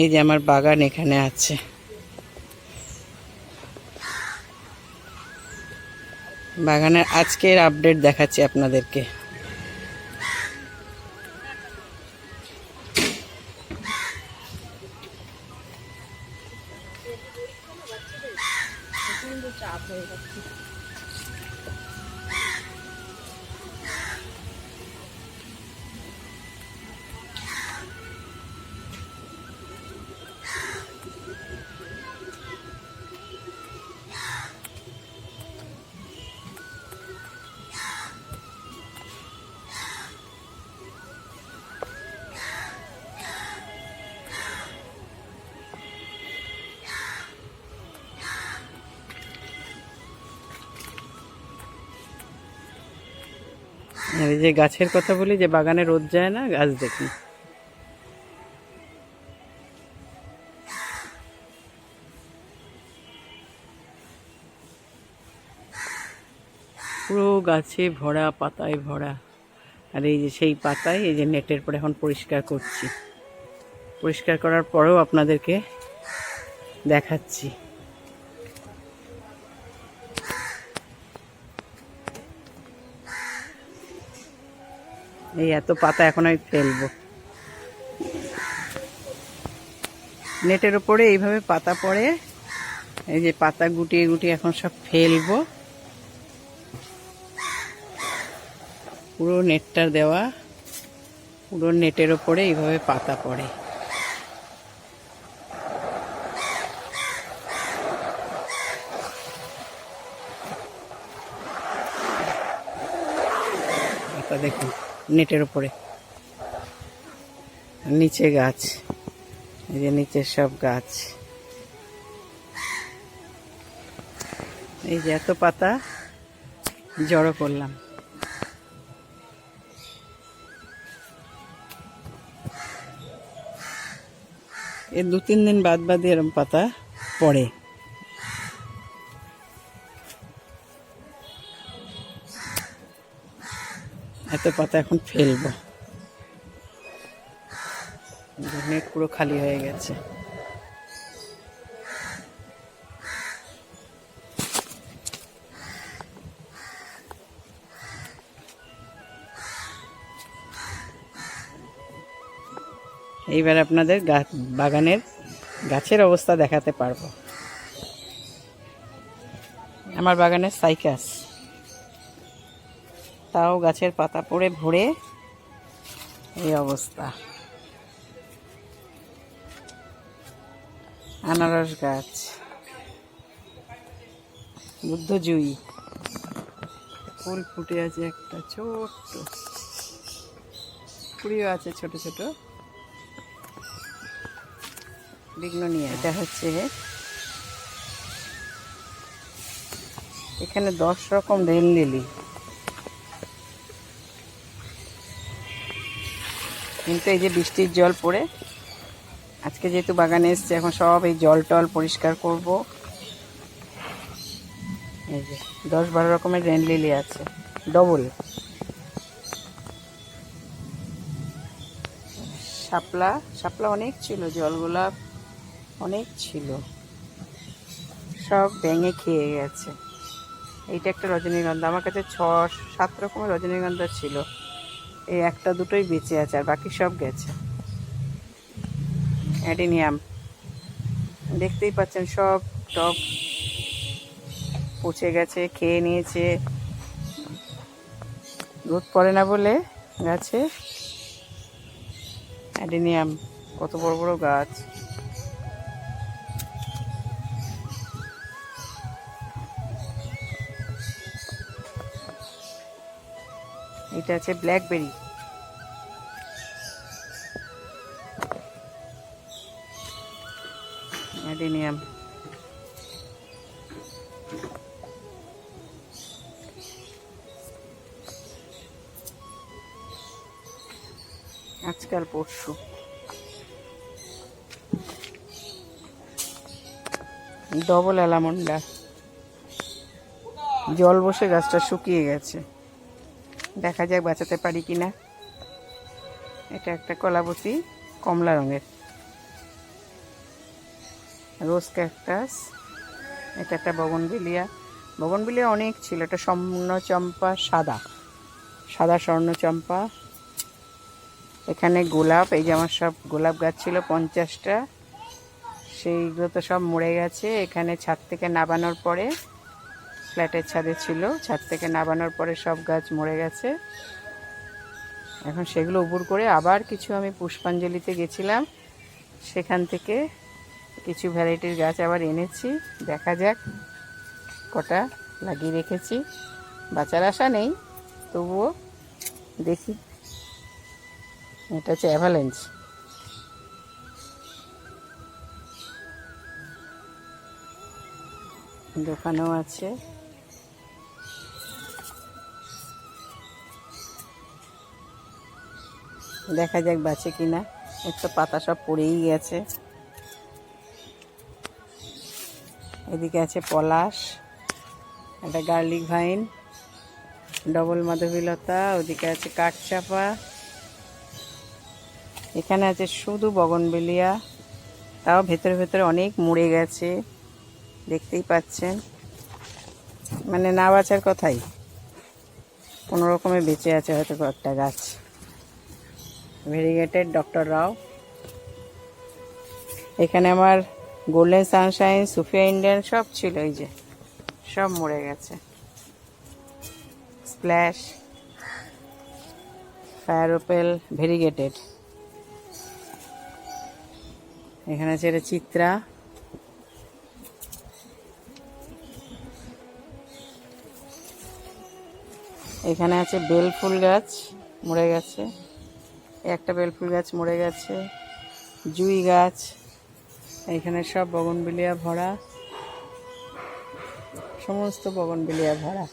এই যে আমার বাগান এখানে আছে। বাগানের আজকের আপডেট দেখাচ্ছি আপনাদেরকে। আর এই যে গাছের কথা বলি, যে বাগানে রোদ যায় না, গাছ দেখি। পুরো গাছে ভরা, পাতায় ভরা। আর এই যে সেই পাতায়, এই যে নেটের পরে এখন পরিষ্কার করছি। পরিষ্কার করার পরেও আপনাদেরকে দেখাচ্ছি। এই এত পাতা এখন আমি ফেলব। নেটের উপরে এইভাবে পাতা পড়ে, এই যে পাতা গুটিয়ে গুটিয়ে এখন সব ফেলব। পুরো নেটটা দেওয়া, পুরো নেটের ওপরে এইভাবে পাতা পড়ে। পাতা দেখুন। নেটের উপরে। নিচে গাছ। এই যে নিচে সব গাছ। এই যে এত পাতা, জড়ো করলাম। এর দু তিন দিন বাদ বাদে এরম পাতা পড়ে। এত পাতা এখন ফেলব। নেট পুরো খালি হয়ে গেছে। এইবার আপনাদের বাগানের গাছের অবস্থা দেখাতে পারব। আমার বাগানের সাইকাস। তাও গাছের পাতা পড়ে ভরে এই অবস্থা। আনারস গাছ। বুদ্ধজুই ফুল ফুটে আছে একটা ছোট্ট। কুড়িও আছে ছোট ছোট। বিঘ্ন নিয়ে। এটা হচ্ছে এখানে দশ রকম রেল লিলি। কিন্তু এই যে বৃষ্টির জল পড়ে, আজকে যেহেতু বাগানে এসছে, এখন সব এই জল টল পরিষ্কার করব। এই যে দশ বারো রকমের রেন লিলি আছে, ডবল। শাপলা শাপলা অনেক ছিল জল গোলাপ অনেক ছিল। সব ব্যাঙে খেয়ে গেছে। এইটা একটা রজনীগন্ধা। আমার কাছে ছ, সাত রকমের রজনীগন্ধা ছিল। এই একটা দুটোই বেঁচে আছে, আর বাকি সব গেছে। অ্যাডিনিয়াম। দেখতেই পাচ্ছেন সব টপ পচে গেছে, খেয়ে নিয়েছে। রোদ পড়ে না বলে গাছে। অ্যাডিনিয়াম, কত বড় বড় গাছ। এটা আছে ব্ল্যাকবেরি। অ্যাডিনিয়াম। আজকাল পরশু। Double allamanda. জল বসে গাছটা শুকিয়ে গেছে। দেখা যাক বাঁচাতে পারি কিনা। এটা একটা কলাবতী কমলা রঙের। রোজ ক্যাকটাস, এটা একটা বগনবিলিয়া। বগনবিলিয়া অনেক ছিল, এটা স্বর্ণচম্পা সাদা। সাদা স্বর্ণচম্পা এখানে গোলাপ, এই যে আমার সব গোলাপ গাছ ছিল পঞ্চাশটা, সেইগুলো তো সব মরে গেছে। এখানে ছাদ থেকে নাবানোর পরে ফ্ল্যাটের ছাদে ছিল। ছাদ থেকে নাবানোর পরে সব গাছ মরে গেছে। এখন সেগুলো উপর করে আবার কিছু আমি পুষ্পাঞ্জলিতে গেছিলাম। সেখান থেকে কিছু ভ্যারাইটির গাছ আবার এনেছি। দেখা যাক কটা লাগিয়ে রেখেছি। বাঁচার আশা নেই, তবুও দেখি। এটা হচ্ছে অ্যাভালেন্স দোকানেও আছে। দেখা যাক বাঁচে কিনা। তো পাতা সব পড়েই গেছে। এদিকে আছে পলাশ, একটা গার্লিক ভাইন, ডবল মাধবীলতা, ওদিকে আছে কাঠচাপা এখানে আছে শুধু বগনবেলিয়া, তাও ভেতরে ভেতরে অনেক মুড়ে গেছে, দেখতেই পাচ্ছেন। মানে না বাঁচার কথাই। কোনো রকমে বেঁচে আছে হয়তো কয়েকটা গাছ। ভেরিগেটেড ডক্টর রাও এখানে আমার গোল্ডেন সানশাইন সুফিয়া ইন্ডিয়ান সব ছিল এই যে। সব মরে গেছে। স্প্ল্যাশ ফায়ার ওপেল ভেরিগেটেড এখানে আছে এটা চিত্রা এখানে আছে বেল ফুল গাছ, মরে গেছে। একটা বেল ফুল গাছ মরে গেছে, জুই গাছ, এখানে সব বগনবিলিয়া ভরা, সমস্ত বগনবিলিয়া ভরা।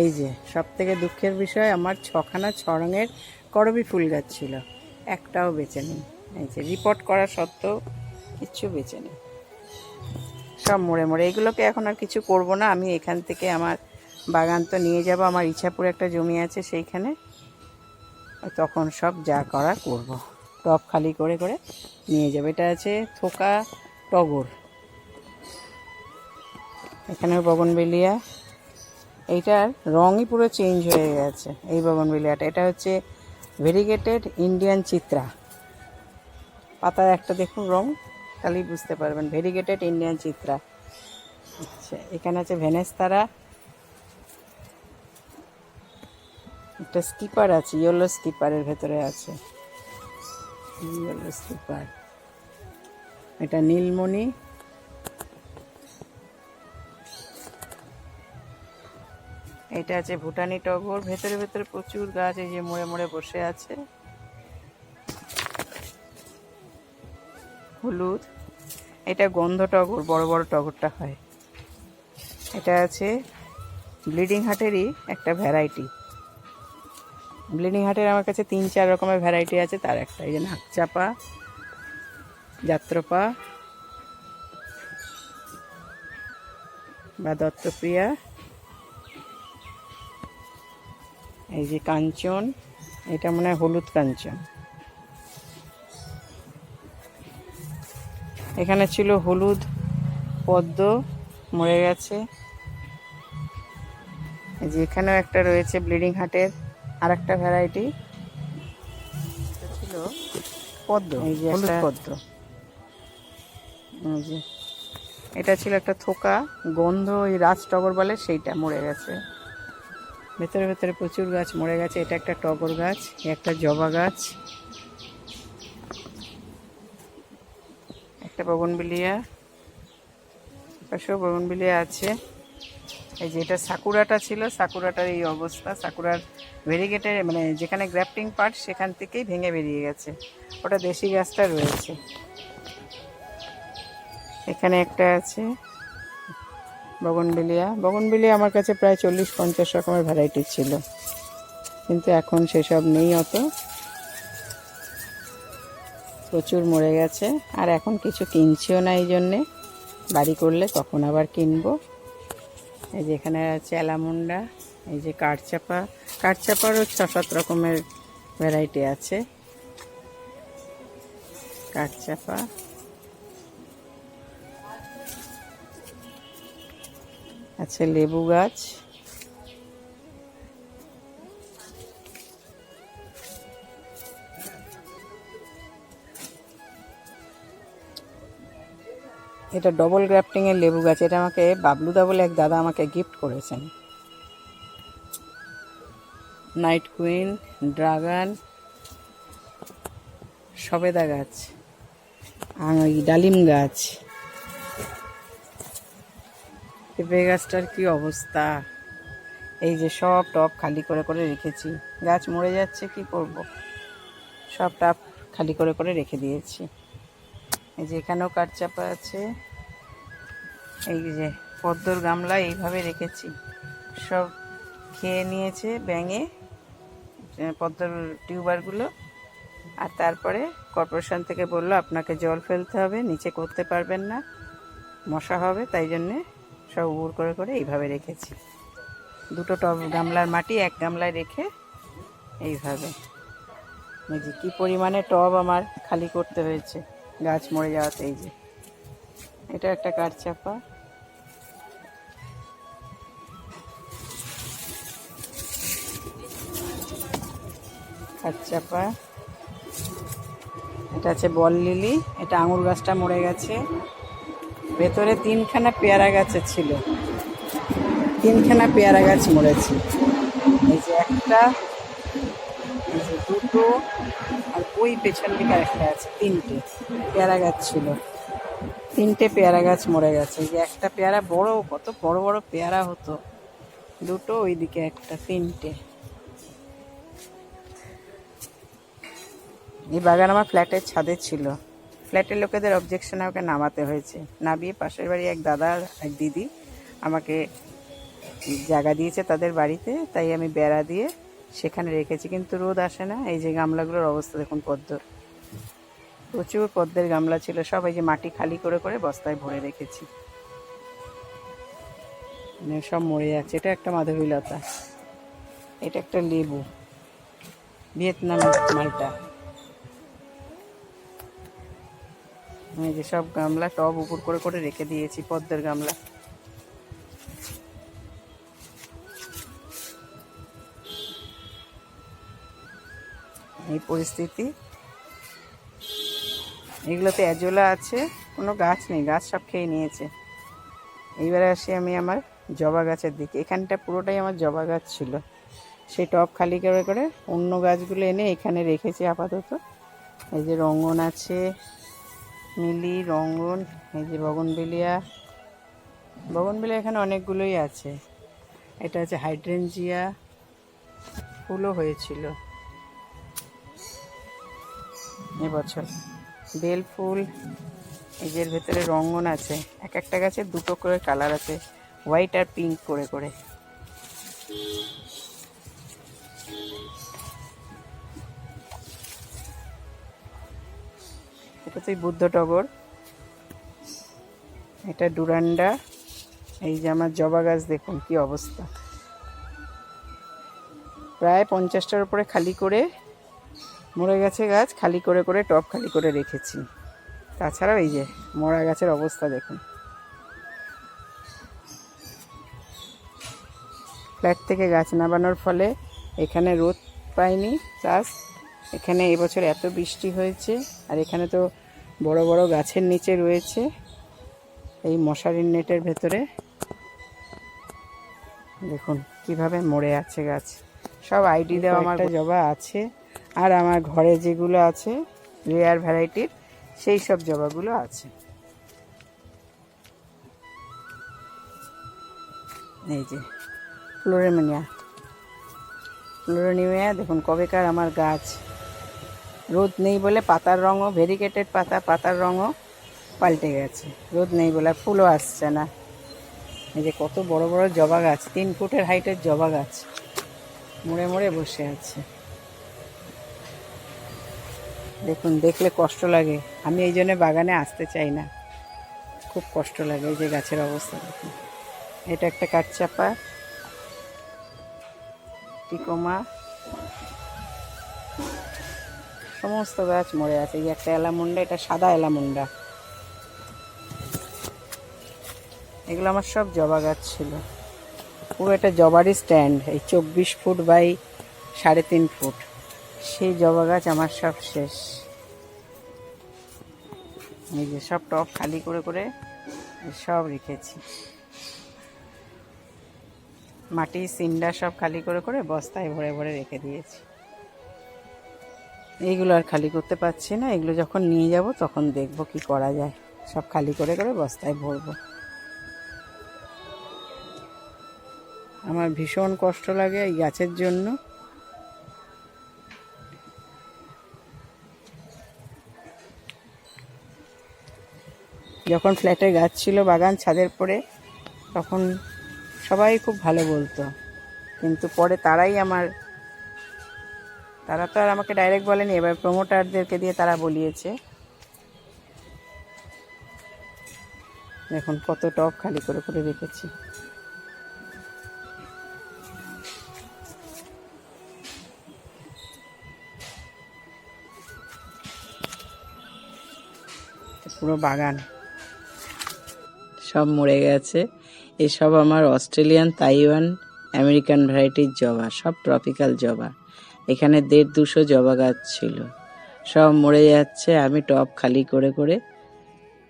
এই যে সব থেকে দুঃখের বিষয়, আমার ছখানা ছ রঙের করবি ফুল গাছ ছিল, একটাও বেঁচে নেই। এই যে রিপোর্ট করা সত্ত্বেও কিচ্ছু বেঁচে নেই। সব মরে মরে, এগুলোকে এখন আর কিছু করব না। আমি এখান থেকে আমার বাগান তো নিয়ে যাব, আমার ইচ্ছাপুরে একটা জমি আছে সেইখানে। তখন সব যা করা করব। টব খালি করে করে নিয়ে যাবে। এটা আছে থোকা টগর। এখানে বগনবেলিয়া। এইটার রঙই পুরো চেঞ্জ হয়ে গেছে এই বগনবেলিয়াটা। এটা হচ্ছে ভেরিগেটেড ইন্ডিয়ান চিত্রা পাতার একটা দেখুন রং, তাহলেই বুঝতে পারবেন। ভেরিগেটেড ইন্ডিয়ান চিত্রা আচ্ছা এখানে আছে ভেনেস্তারা একটা স্কিপার আছে, ইয়েলো স্কিপারের ভেতরে আছে। ইয়েলো স্কিপার এটা নীলমণি। এটা আছে ভুটানি টগর। ভেতরে ভেতরে প্রচুর গাছ এই যে মোড়ে মোড়ে বসে আছে। হলুদ। এটা গন্ধ টগর, বড় বড় টগরটা হয়। এটা আছে ব্লিডিং হার্টেরই একটা ভ্যারাইটি। ব্লিডিং হার্টের আমার কাছে তিন, চার রকমের ভ্যারাইটি আছে। তার একটা এই যে নাকচাপা, যাত্রপা বা দত্তপ্রিয়া। এই যে কাঞ্চন, এটা মনে হয় হলুদ কাঞ্চন। এখানে ছিল হলুদ, পদ্ম, মরে গেছে। যে এখানেও একটা রয়েছে ব্লিডিং হার্টের আর একটা ভ্যারাইটি ছিল পদ্ম এই যে হলুদ পদ্ম। এই যে এটা ছিল একটা থোকা গন্ধ ওই রাজ টগর বলে সেইটা মরে গেছে। ভেতরে ভেতরে প্রচুর গাছ মরে গেছে এটা একটা টগর গাছ একটা জবা গাছ। একটা বগনবিলিয়া পাশেও বগনবিলিয়া আছে। এই যে এটা সাকুরাটা ছিল, সাকুরাটার এই অবস্থা। সাকুরার ভেরিগেটের মানে যেখানে গ্রাফটিং পার্ট, সেখান থেকেই ভেঙে বেরিয়ে গেছে। ওটা দেশি গাছটা রয়েছে। এখানে একটা আছে, বগনবিলিয়া। বগনবিলিয়া আমার কাছে প্রায় চল্লিশ পঞ্চাশ রকমের ভ্যারাইটি ছিল। কিন্তু এখন সেসব নেই অত। প্রচুর মরে গেছে। আর এখন কিছু কিনছিও না এই জন্যে। বাড়ি করলে তখন আবার কিনবো। এই যে এখানে আছে অ্যালামুন্ডা এই যে কাঠচাপা। কাঠচাপারও ছ সাত রকমের ভ্যারাইটি আছে। কাঠচাপা। আছে লেবু গাছ। এটা ডবল গ্রাফটিং এর লেবু গাছ, এটা আমাকে বাবলুদা বলে এক দাদা আমাকে গিফট করেছেন। নাইট কুইন ড্রাগন সবেদা গাছ ওই ডালিম গাছ। পেঁপে গাছটার কি অবস্থা? এই যে সব টব খালি করে করে রেখেছি। গাছ মরে যাচ্ছে, কি করব? সব টব খালি করে করে রেখে দিয়েছি। এই যে এখানেও কাঠচাপা আছে। এই যে পদ্মর গামলা এইভাবে রেখেছি। সব খেয়ে নিয়েছে ব্যাঙে পদ্মর টিউবারগুলো আর তারপরে কর্পোরেশন থেকে বলল, আপনাকে জল ফেলতে হবে, নিচে করতে পারবেন না। মশা হবে, তাই জন্যে সব উবুর করে করে এইভাবে রেখেছি। দুটো টব গামলার মাটি এক গামলায় রেখে এইভাবে। এই যে কী পরিমাণে টব আমার খালি করতে হয়েছে। গাছ মরে যাওয়াতে, এই যে। এটা একটা কাঠচাপা। কাঠচাপা। এটা আছে বল লিলি। এটা আঙুর গাছটা মরে গেছে। ভেতরে তিনখানা পেয়ারা গাছে ছিল। তিনখানা পেয়ারা গাছ মরেছে। এই যে একটা দুটো ওই পেছন দিকে একটা আছে, তিনটে পেয়ারা গাছ ছিল। তিনটে পেয়ারা গাছ মরে গেছে। যে একটা পেয়ারা বড়, কত বড় বড় পেয়ারা হতো। দুটো ওইদিকে একটা, তিনটে। এই বাগান আমার ফ্ল্যাটের ছাদে ছিল। ফ্ল্যাটের লোকেদের অবজেকশন আমাকে নামাতে হয়েছে। নামিয়ে পাশের বাড়ি এক দাদা এক দিদি আমাকে জায়গা দিয়েছে তাদের বাড়িতে, তাই আমি বেড়া দিয়ে সেখানে রেখেছি, কিন্তু রোদ আসে না। এই যে গামলাগুলোর অবস্থা দেখুন পদ্মর। প্রচুর পদ্মের গামলা ছিল। সব এই যে মাটি খালি করে করে বস্তায় ভরে রেখেছি। মানে সব মরে যাচ্ছে। এটা একটা মাধবীলতা। এটা একটা লেবু। ভিয়েতনাম মালটা। এই যে সব গামলা টব উপর করে করে রেখে দিয়েছি পদ্মের গামলা। পরিস্থিতি। এগুলোতে অ্যাজোলা আছে, কোনো গাছ নেই, গাছ সব খেয়ে নিয়েছে। এইবারে আসি আমি আমার জবা গাছের দিকে। এখানটা পুরোটাই আমার জবা গাছ ছিল। সেই টব খালি করে করে অন্য গাছগুলো এনে এখানে রেখেছি আপাতত। এই যে রঙ্গন আছে, মিলি, রঙ্গন, এই যে বগনবেলিয়া। বগনবেলিয়া এখানে অনেকগুলোই আছে। এটা আছে হাইড্রেনজিয়া ফুলও হয়েছিল। এবছর। বেল ফুল এই যে ভেতরে রঙ্গন আছে। এক একটা গাছে দুটো করে কালার আছে, হোয়াইট আর পিঙ্ক করে করে। এটা তো বুদ্ধ টগর। এটা ডুরান্ডা। এই যে আমার জবা গাছ, দেখুন কি অবস্থা। প্রায় পঞ্চাশটার উপরে খালি করে মরে গেছে গাছ খালি করে করে টব খালি করে রেখেছি। তাছাড়াও এই যে মরা গাছের অবস্থা দেখুন। ফ্ল্যাট থেকে গাছ নামানোর ফলে এখানে রোদ পায়নি চাষ। এখানে এবছর এত বৃষ্টি হয়েছে আর এখানে তো বড় বড় গাছের নিচে রয়েছে এই মশারির নেটের ভেতরে। দেখুন কীভাবে মরে আছে গাছ। সব আইডি দেওয়া আমার জবা আছে। আর আমার ঘরে যেগুলো আছে রেয়ার ভ্যারাইটির সেই সব জবাগুলো আছে। এই যে ফ্লোরেমিনিয়া ফ্লোরেমিনিয়া দেখুন, কবেকার আমার গাছ। রোদ নেই বলে পাতার রঙও ভেরিকেটেড পাতা, পাতার রঙও পাল্টে গেছে। রোদ নেই বলে ফুলও আসছে না। এই যে কত বড় বড় জবা গাছ, তিন ফুটের হাইটের জবা গাছ। মরে মোড়ে বসে আছে। দেখুন, দেখলে কষ্ট লাগে। আমি এই জন্য বাগানে আসতে চাই না। খুব কষ্ট লাগে এই যে গাছের অবস্থা দেখুন। এটা একটা কাঠচাপা, টিকোমা। সমস্ত গাছ মরে আছে। এই একটা এলামুন্ডা, এটা সাদা এলামুন্ডা। এগুলো আমার সব জবা গাছ ছিল। পুরো একটা জবারই স্ট্যান্ড, এই চব্বিশ ফুট বাই সাড়ে তিন ফুট। সেই জবা গাছ আমার সব শেষ। এই যে সব টপ খালি করে করে সব রেখেছি। মাটি, সিন্ডা সব খালি করে করে বস্তায় ভরে ভরে রেখে দিয়েছি। এইগুলো আর খালি করতে পারছি না। এগুলো যখন নিয়ে যাব তখন দেখব কি করা যায়। সব খালি করে করে বস্তায় ভরবো। আমার ভীষণ কষ্ট লাগে এই গাছের জন্য। যখন ফ্ল্যাটে গাছ ছিল বাগান ছাদের পরে, তখন সবাই খুব ভালো বলতো। কিন্তু পরে তারাই আমার, তারা তো আর আমাকে ডাইরেক্ট বলেনি, এবার প্রমোটারদেরকে দিয়ে তারা বলিয়েছে। এখন কত টপ খালি করে করে রেখেছি। পুরো বাগান। সব মরে গেছে। এসব আমার অস্ট্রেলিয়ান, তাইওয়ান, আমেরিকান ভ্যারাইটির জবা, সব ট্রপিক্যাল জবা। এখানে দেড় দুশো জবা গাছ ছিল। সব মরে যাচ্ছে, আমি টব খালি করে করে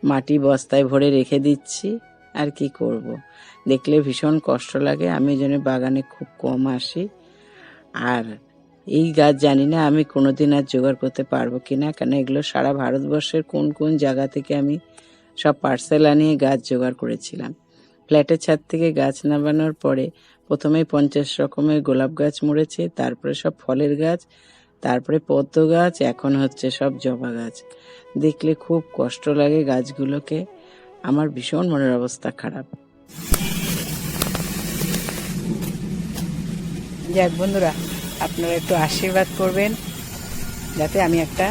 মাটি বস্তায় ভরে রেখে দিচ্ছি। আর কি করব। দেখলে ভীষণ কষ্ট লাগে, আমি জন্য বাগানে খুব কম আসি। আর এই গাছ জানি না আমি কোনোদিন আর জোগাড় করতে পারব কিনা, কেন এগুলো সারা ভারতবর্ষের কোন কোন জায়গা থেকে আমি সব পার্সেল আনিয়ে গাছ জোগাড় করেছিলাম। ফ্ল্যাটের ছাদ থেকে গাছ নামানোর পরে প্রথমেই পঞ্চাশ রকমের গোলাপ গাছ মরেছে, তারপরে সব ফলের গাছ, তারপরে পদ্ম গাছ, এখন হচ্ছে সব জবা গাছ। দেখলে খুব কষ্ট লাগে গাছগুলোকে। আমার ভীষণ মনের অবস্থা খারাপ। যাক বন্ধুরা, আপনারা একটু আশীর্বাদ করবেন, যাতে আমি একটা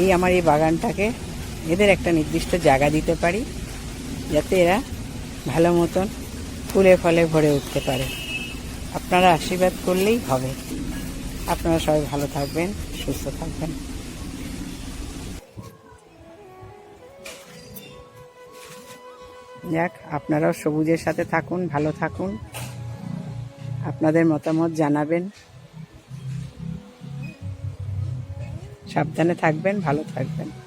এই আমার এই বাগানটাকে এদের একটা নির্দিষ্ট জায়গা দিতে পারি, যাতে এরা ভালো মতন ফুলে ফলে ভরে উঠতে পারে। আপনারা আশীর্বাদ করলেই হবে। আপনারা সবাই ভালো থাকবেন, সুস্থ থাকবেন। যাক, আপনারাও সবুজের সাথে থাকুন, ভালো থাকুন। আপনাদের মতামত জানাবেন। সাবধানে থাকবেন, ভালো থাকবেন।